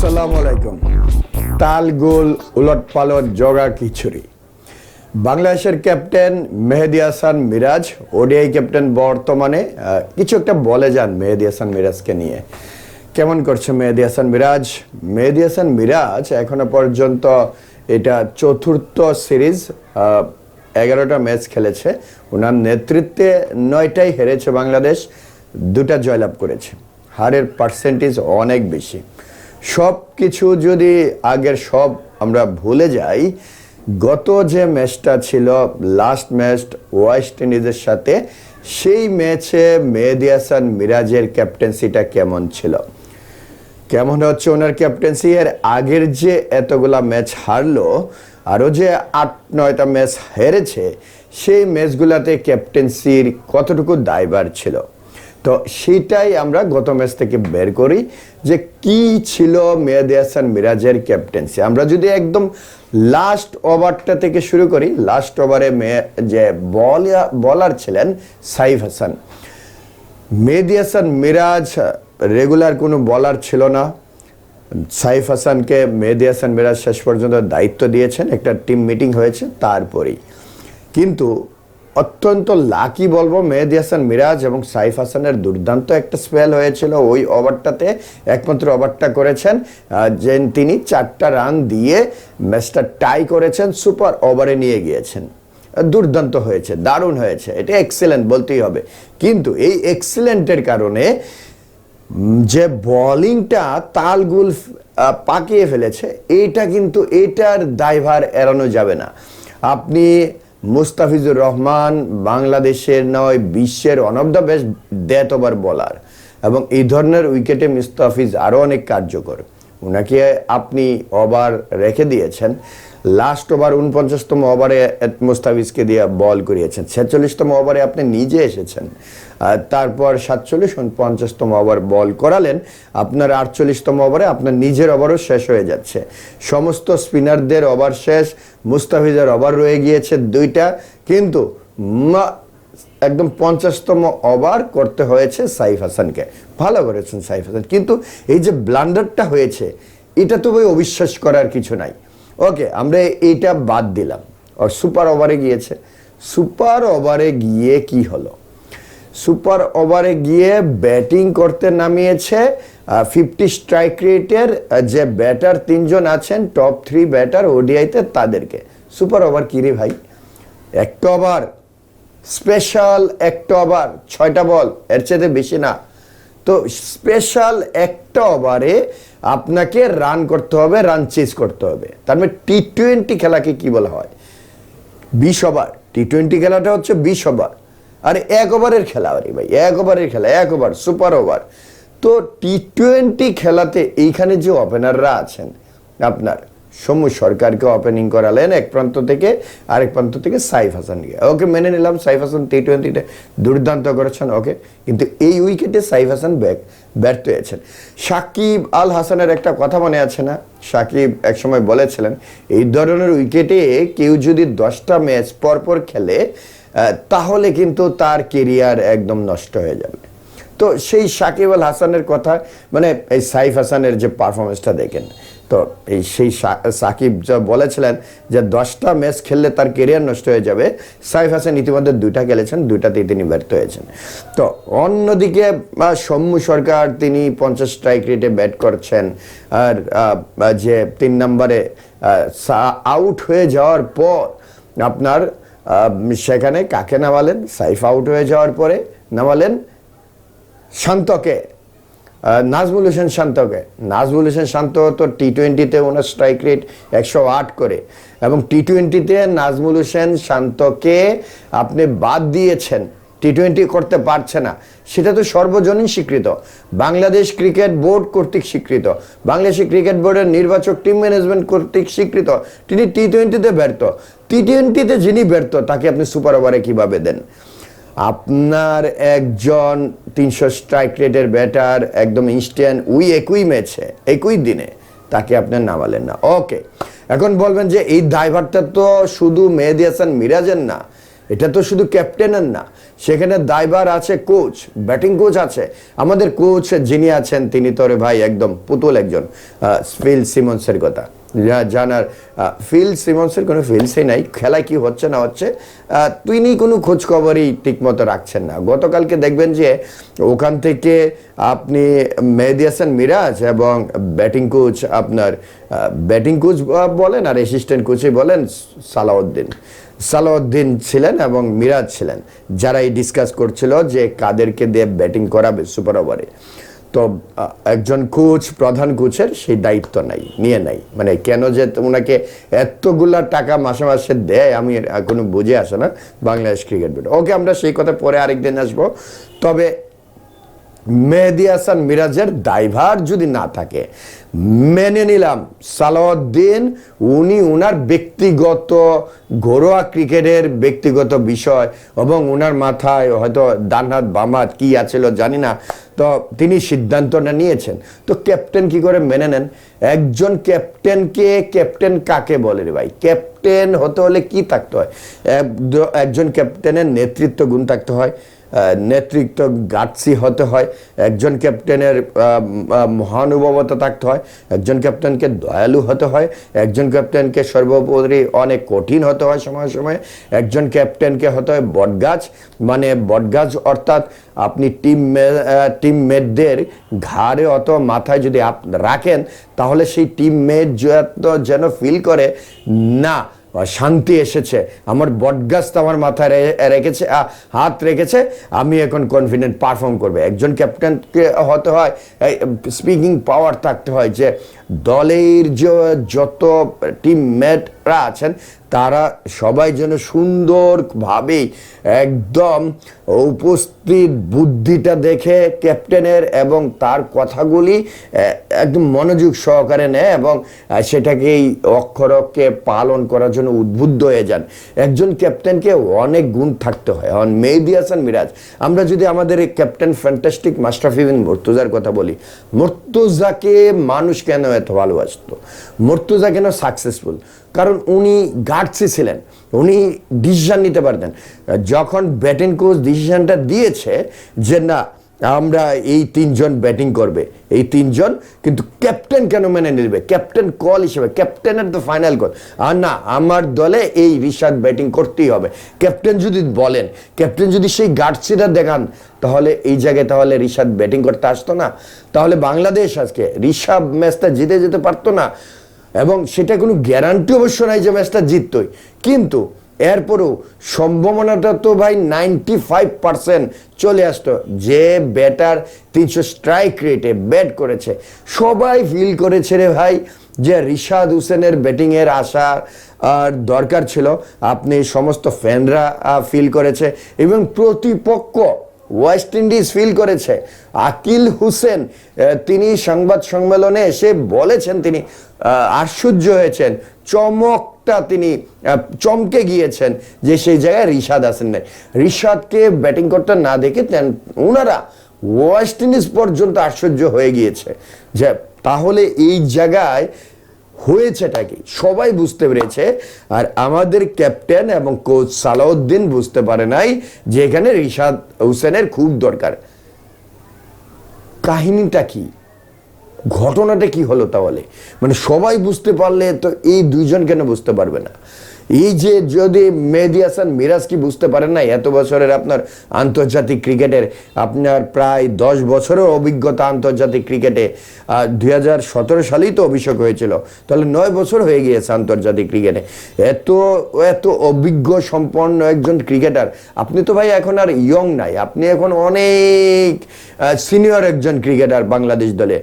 আসসালামু আলাইকুম। উলট পালট, জগা, খিচুড়ি। বাংলাদেশের captain Mehedi Hasan Miraz, ODI captain বর্তমানে কিছু একটা বলে যান মেহেদি হাসান মিরাজকে নিয়ে। কেমন করছে মেহেদি হাসান মিরাজ? মেহেদি হাসান মিরাজ এখনও পর্যন্ত এটা চতুর্থ সিরিজ এগারোটা ম্যাচ খেলেছে। ওনার নেতৃত্বে নয়টাই হেরেছে বাংলাদেশ, দুটা জয়লাভ করেছে। হারের পার্সেন্টেজ অনেক বেশি। সব কিছু যদি আগের সব আমরা ভুলে যাই, গত যে ম্যাচটা ছিল লাস্ট ম্যাচ ওয়েস্ট ইন্ডিজের সাথে, সেই ম্যাচে মেহেদি হাসান মিরাজের ক্যাপ্টেন্সিটা কেমন ছিল? কেমন হচ্ছে ওনার ক্যাপ্টেন্সি এর আগের যে এতগুলা ম্যাচ হারলো, আরও যে আট, নয়টা ম্যাচ হেরেছে, সেই ম্যাচগুলাতে ক্যাপ্টেন্সির কতটুকু দায়বার ছিল? তো সেটাই আমরা গত ম্যাচ থেকে বের করি যে কি ছিল মেহেদি হাসান মিরাজের ক্যাপ্টেন্সি আমরা যদি একদম লাস্ট ওভারটা থেকে শুরু করি লাস্ট ওভারে যে বল বলার ছিলেন সাইফ হাসান। মেহেদি হাসান মিরাজ রেগুলার কোনো বলার ছিল না। সাইফ হাসানকে মেহেদি হাসান মিরাজ শেষ পর্যন্ত দায়িত্ব দিয়েছেন, একটা টিম মিটিং হয়েছে তারপরেই। কিন্তু অত্যন্ত লাকি বলব, মেহেদি হাসান মিরাজ এবং সাইফ হাসানের দুর্দান্ত একটা স্পেল হয়েছিল। ওই ওভারটাতে একমাত্র ওভারটা করেছেন যে তিনি চারটা রান দিয়ে ম্যাচটা টাই করেছেন, সুপার ওভারে নিয়ে গিয়েছেন। দুর্দান্ত হয়েছে, দারুণ হয়েছে, এটা এক্সেলেন্ট বলতেই হবে। কিন্তু এই এক্সেলেন্টের কারণে যে বোলিংটা তালগুল পাকিয়ে ফেলেছে, এইটা কিন্তু এটার দায়ভার এড়ানো যাবে না। আপনি মুস্তাফিজুর রহমান বাংলাদেশের নয়, বিশ্বের one of the best death over bowler এবং এই ধরনের উইকেটে মুস্তাফিজ আরও অনেক কার্যকর। ওনাকে আপনি ওভার রেখে দিয়েছেন। লাস্ট ওভার উনপঞ্চাশতম ওভারে মুস্তাফিজকে দিয়ে বল করিয়েছেন। ছেচল্লিশতম ওভারে আপনি নিজে এসেছেন। তারপর সাতচল্লিশ উনপঞ্চাশতম ওভার বল করালেন। আপনার আটচল্লিশতম ওভারে আপনার নিজের ওভারও শেষ হয়ে যাচ্ছে। সমস্ত স্পিনারদের ওভার শেষ, মুস্তাফিজের ওভার রয়ে গিয়েছে দুইটা। কিন্তু একদম পঞ্চাশতম ওভার করতে হয়েছে সাইফ হাসানকে। ভালো করেছেন সাইফ হাসান। কিন্তু এই যে ব্লান্ডারটা হয়েছে, এটা তো ভাই অবিশ্বাস করার কিছু নাই। ওকে আমরা এইটা বাদ দিলাম। আর সুপার ওভারে গিয়েছে। সুপার ওভারে গিয়ে কি হলো? সুপার ওভারে গিয়ে ব্যাটিং করতে নামিয়েছে ফিফটি স্ট্রাইক রেটের যে ব্যাটার তিনজন আছেন টপ থ্রি ব্যাটার ওডিআইতে তাদেরকে। সুপার ওভার কি রে ভাই? একটা ওভার স্পেশাল একটা ওভার ছয়টা বল এর চেয়ে বেশি না। তো স্পেশাল একটা ওভারে আপনাকে রান করতে হবে রান চেস করতে হবে। তার মানে টি টোয়েন্টি খেলাকে কি বলা হয়? বিশ ওভার টি টোয়েন্টি খেলাটা হচ্ছে বিশ ওভার আর এক ওভারের খেলা, আরে ভাই, এক ওভারের খেলা, এক ওভার সুপার ওভার তো টি টোয়েন্টি খেলাতে এইখানে যে ওপেনাররা আছেন, আপনার সৌম্য সরকারকে ওপেনিং করালেন, এক প্রান্ত থেকে আরেক প্রান্ত থেকে সাইফ হাসানকে। ওকে মেনে নিলাম, সাইফ হাসান টি টোয়েন্টিতে দুর্দান্ত করেছেন, ওকে। কিন্তু এই উইকেটে সাইফ হাসান ব্যাক ব্যর্থ হয়েছেন। সাকিব আল হাসানের একটা কথা মনে আছে না? সাকিব একসময় বলেছিলেন, এই ধরনের উইকেটে কেউ যদি দশটা ম্যাচ পরপর খেলে তাহলে কিন্তু তার কেরিয়ার একদম নষ্ট হয়ে যাবে। তো সেই সাকিব আল হাসানের কথা মানে এই সাইফ হাসানের যে পারফরমেন্সটা দেখেন, তো এই সেই সাকিব যা বলেছিলেন যে দশটা ম্যাচ খেললে তার কেরিয়ার নষ্ট হয়ে যাবে, সাইফ হাসান ইতিমধ্যে দুইটা খেলেছেন, দুইটাতেই তিনি ব্যর্থ হয়েছেন। তো অন্যদিকে সৌম্য সরকার তিনি পঞ্চাশ স্ট্রাইক রেটে ব্যাট করছেন, আর যে তিন নম্বরে আউট হয়ে যাওয়ার পর আপনার সেখানে কাকে নামালেন? সাইফ আউট হয়ে যাওয়ার পরে নামালেন শান্তকে নাজমুল হোসেন শান্তকে। নাজমুল হোসেন শান্ত তো টি টোয়েন্টিতে ওনার স্ট্রাইক রেট একশো আট করে। এবং টি টোয়েন্টিতে নাজমুল হোসেন শান্তকে আপনি বাদ দিয়েছেন। টি টোয়েন্টি করতে পারছে না। সেটা তো সর্বজনীন স্বীকৃত। বাংলাদেশ ক্রিকেট বোর্ড কর্তৃক স্বীকৃত। বাংলাদেশ ক্রিকেট বোর্ডের নির্বাচক টিম ম্যানেজমেন্ট কর্তৃক স্বীকৃত। তিনি টি টোয়েন্টিতে ব্যর্থ। টি টোয়েন্টিতে যিনি ব্যর্থ, তাকে আপনি সুপার ওভারে কীভাবে দেন? আপনার একজন তিনশো স্ট্রাইক রেটের ব্যাটার একদম ইনস্ট্যান্ট উই একই ম্যাচে একই দিনে তাকে আপনার নামালেন না। ওকে এখন বলবেন যে এই দায়ভারটা তো শুধু মেহেদি হাসান মিরাজের না, এটা তো শুধু ক্যাপ্টেনের না, সেখানে দায়ভার আছে কোচ ব্যাটিং কোচ আছে। আমাদের কোচ যিনি আছেন, তিনি তোরে ভাই একদম পুতুল একজন ফিল সিমন্সের কথা। যা জানার ফিল সিমন্সের কোনো ফিলসই নাই, খেলায় কি হচ্ছে না হচ্ছে তিনি কোনো খোঁজখবরই ঠিকমতো রাখছেন না। গতকালকে দেখবেন যে ওখান থেকে আপনি মেহেদি হাসান মিরাজ এবং ব্যাটিং কোচ আপনার ব্যাটিং কোচ বলেন আর অ্যাসিস্ট্যান্ট কোচই বলেন সালাউদ্দিন। সালাউদ্দিন ছিলেন এবং মিরাজ ছিলেন যারা এই ডিসকাস করছিল যে কাদেরকে দিয়ে ব্যাটিং করাবে সুপার ওভারে তো একজন কোচ, প্রধান কোচের সেই দায়িত্ব নাই, নিয়ে নাই। মানে কেন যে ওনাকে এতগুলা টাকা মাসে মাসে দেয়, আমি কোনো বুঝে আসে না, বাংলাদেশ ক্রিকেট বোর্ড। ওকে আমরা সেই কথা পরে আরেকদিন আসব। তবে মেহেদি হাসান মিরাজের দায়ভার যদি না থাকে, মেনে নিলাম সালাউদ্দিন, উনি উনার ব্যক্তিগত ঘরোয়া ক্রিকেটের ব্যক্তিগত বিষয় এবং উনার মাথায় হয়তো ডান বামাত বাম কি আছিল জানি না, তো তিনি সিদ্ধান্তটা নিয়েছেন। তো ক্যাপ্টেন কি করে মেনে নেন? একজন ক্যাপ্টেনকে ক্যাপ্টেন কাকে বলে রে ভাই? ক্যাপ্টেন হতে হলে কি থাকতে হয়? এক- একজন ক্যাপ্টেনের নেতৃত্ব গুণ থাকতে হয়। নেতৃত্ব গাটসি হতে হয়, একজন ক্যাপ্টেনের মহানুভবতা থাকতে হয়, একজন ক্যাপ্টেনকে দয়ালু হতে হয়, একজন ক্যাপ্টেনকে সর্বোপরি অনেক কঠিন হতে হয় সময় সময়, একজন ক্যাপ্টেনকে হতে হয় বটগাছ মানে বটগাছ অর্থাৎ আপনি টিম টিমমেটদের ঘাড়ে অত মাথায় যদি আপ, রাখেন, তাহলে সেই টিমমেট যেন ফিল করে, না শান্তি এসেছে। আমার বটগাছ আমার মাথায় রেখেছে হাত রেখেছে, আমি এখন কনফিডেন্ট পারফর্ম করবে। একজন ক্যাপ্টেনকে হতে হয় স্পিকিং পাওয়ার থাকতে হয় যে দলের যত টিমমেটরা আছেন, তারা সবাই যেন সুন্দরভাবেই একদম উপস্থিত বুদ্ধিটা দেখে ক্যাপ্টেনের এবং তার কথাগুলি একদম মনোযোগ সহকারে নেয় এবং সেটাকেই সেটাকে অক্ষরকে পালন করার জন্য উদ্বুদ্ধ হয়ে যান। একজন ক্যাপ্টেনকে অনেক গুণ থাকতে হয়। এখন মেহেদি হাসান মিরাজ, আমরা যদি আমাদের এই ক্যাপ্টেন ফ্যান্টাস্টিক মাস্টার বিন মুর্তুজার কথা বলি, মুর্তুজাকে মানুষ কেন এত ভালোবাসতো। মর্তুজা কেন সাকসেসফুল কারণ উনি গার্ডসি ছিলেন, উনি ডিসিশন নিতে পারতেন। যখন ব্যাটিং কোচ ডিসিশনটা দিয়েছে যে না আমরা এই তিনজন ব্যাটিং করবে। এই তিনজন কিন্তু ক্যাপ্টেন কেন মেনে নেবে? ক্যাপ্টেন কল হিসেবে ক্যাপ্টেনের তো ফাইনাল কল আর না, আমার দলে এই রিশাদ ব্যাটিং করতেই হবে। ক্যাপ্টেন যদি বলেন ক্যাপ্টেন যদি সেই গার্ডসিটা দেখান, তাহলে এই জায়গায় তাহলে রিশাদ ব্যাটিং করতে আসতো না। তাহলে বাংলাদেশ আজকে ঋষাদ ম্যাচটা জিতে যেতে পারতো না। এবং সেটা কোনো গ্যারান্টি অবশ্য নাই যে ম্যাচটা জিততই। কিন্তু এরপরেও সম্ভাবনাটা তো ভাই নাইনটি ফাইভ পার্সেন্ট চলে আসতো। যে ব্যাটার তিনশো স্ট্রাইক রেটে ব্যাট করেছে। সবাই ফিল করেছে রে ভাই যে রিশাদ হোসেনের ব্যাটিংয়ের আশা আর দরকার ছিল। আপনি সমস্ত ফ্যানরা ফিল করেছে এবং প্রতিপক্ষ ওয়েস্ট ইন্ডিজ ফিল করেছে। আকিল হুসেন তিনি সংবাদ সম্মেলনে এসে বলেছেন তিনি আশ্চর্য হয়েছেন। চমকটা তিনি চমকে গিয়েছেন যে সেই জায়গায় রিশাদ আসেন নাই। রিশাদকে ব্যাটিং করতে না দেখে ওনারা ওয়েস্ট ইন্ডিজ পর্যন্ত আশ্চর্য হয়ে গিয়েছে। যে তাহলে এই জায়গায় হয়েছেটা কি? সবাই বুঝতে পেরেছে, আর আমাদের ক্যাপ্টেন এবং কোচ সালাউদ্দিন বুঝতে পারে নাই যে এখানে রিশাদ হোসেনের খুব দরকার। কাহিনীটা কি? ঘটনাটা কি হলো তাহলে? মানে সবাই বুঝতে পারলে তো এই দুইজন কেন বুঝতে পারবে না? এই যে যদি মেহেদি হাসান মিরাজ কি বুঝতে পারেন না এত বছরের আপনার আন্তর্জাতিক ক্রিকেটের আপনার প্রায় দশ বছরের অভিজ্ঞতা আন্তর্জাতিক ক্রিকেটে দুই হাজার সতেরো সালেই তো অভিষেক হয়েছিল। তাহলে নয় বছর হয়ে গিয়েছে আন্তর্জাতিক ক্রিকেটে। এত এত অভিজ্ঞ সম্পন্ন একজন ক্রিকেটার। আপনি তো ভাই এখন আর ইয়ং নাই। আপনি এখন অনেক সিনিয়র একজন ক্রিকেটার বাংলাদেশ দলে।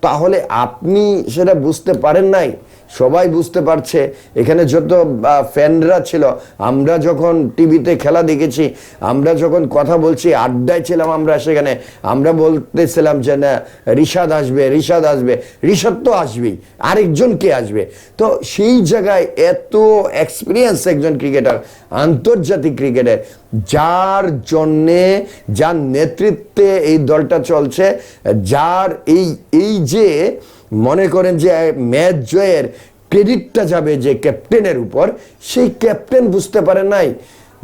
তাহলে আপনি সেটা বুঝতে পারেন নাই সবাই বুঝতে পারছে। এখানে যত ফ্যানরা ছিল, আমরা যখন টিভিতে খেলা দেখেছি, আমরা যখন কথা বলছি, আড্ডায় ছিলাম আমরা সেখানে। আমরা বলতেছিলাম যে, না ঋষাদ আসবে ঋষাদ আসবে। ঋষাদ তো আসবেই, আরেকজন কে আসবে? তো সেই জায়গায় এত এক্সপিরিয়েন্স একজন ক্রিকেটার আন্তর্জাতিক ক্রিকেটের যার জন্যে, যার নেতৃত্বে এই দলটা চলছে, যার এই এই যে মনে করেন যে ম্যাচ জয়ের ক্রেডিটটা যাবে যে ক্যাপ্টেনের উপর, সেই ক্যাপ্টেন বুঝতে পারে নাই।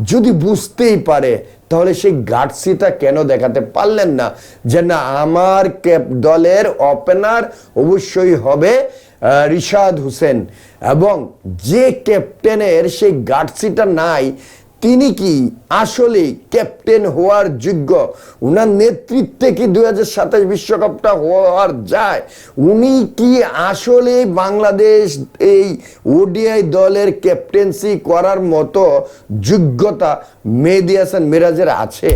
যদি বুঝতেই পারে, তাহলে সেই গার্ডসিটা কেন দেখাতে পারলেন না? যে না, আমার ক্যাপ, দলের ওপেনার অবশ্যই হবে রিশাদ হোসেন। এবং যে ক্যাপ্টেনের সেই গার্ডসিটা নাই তিনি কি আসলে ক্যাপ্টেন হওয়ার যোগ্য? উনার নেতৃত্বে কি দু হাজার সাতাশ বিশ্বকাপটা হওয়ার যায়? উনি কি আসলে বাংলাদেশ এই ওডিআই দলের ক্যাপ্টেন্সি করার মতো যোগ্যতা মেহেদি হাসান মিরাজের আছে?